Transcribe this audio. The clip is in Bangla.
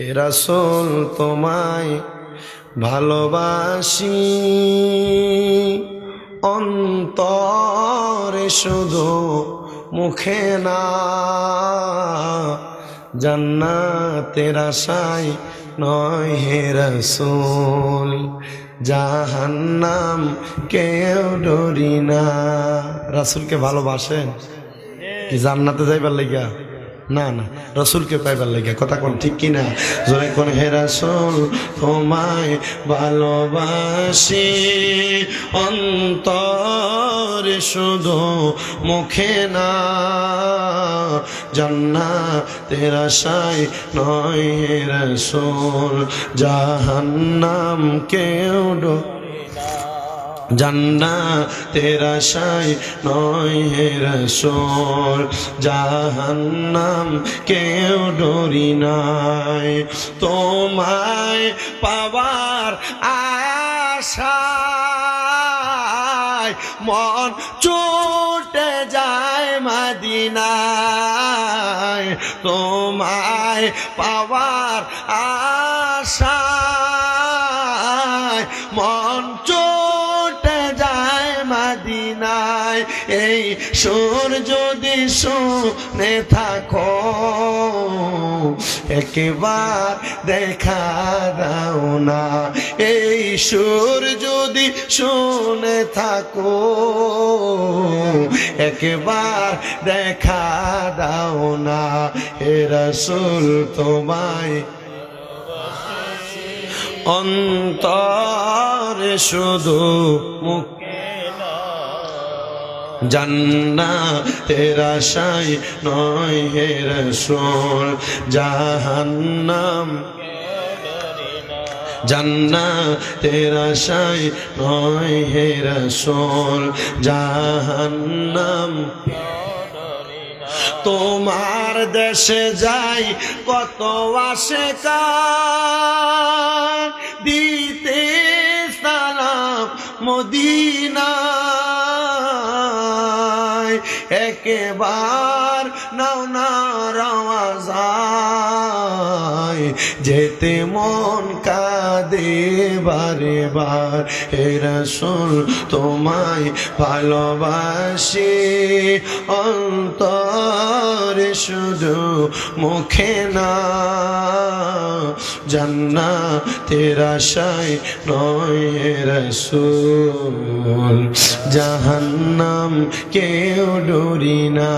হে তোমায় ভালোবাসি। অন্তরে শুধু মুখে না, জান্নাতের আশায় নয় হে রাসূল, জাহান্নাম কেউ ডরি না। রাসূলকে ভালোবাসেন? কি জান্নাতে যাইবার লাগিয়া? না না, রসুলকে পাইবার লাগে কথা কোন ঠিক কিনা? জোরে কোন, হে রাসুল, তোমায় ভালোবাসি। অন্তরে শুধু মুখে না জান্না তেরা সাই নয় হে রাসুল, জাহান্নাম কেউ জান্না তেরা সাই নয় হে রসোল, জাহান্নাম কেউ ডরি নাই। তোমায় পাবার আশায় মন ছুটে যায় মাদিনায়। তোমায় পাওয়ার আশায় মন যায় মাদিনায় এই সুর যদি শুনে থাকো। একবার দেখা দাও না। এই সুর যদি শুনে থাকো। একবার দেখা দাও না। হে রসুল তোমায় অন্তরে শুধু মুখ জান্না তেরা সাই নয় হে রসুল, জাহান্নাম। জান্না তেরা সাই নয় হে রসুল, জাহান্নাম। তোমার দেশে যাই কত আসে দিতে সালাম মদিনায় একেবার নাও না রাওয়াজায়। যেতে মন কাঁদে বারে বার হে রসুল, তোমায় ভালোবাসি। অন্তরে শুধু মুখে না জান্না তেরা শাই নয় রসুল। জাহান্নাম কেউ ডরি না।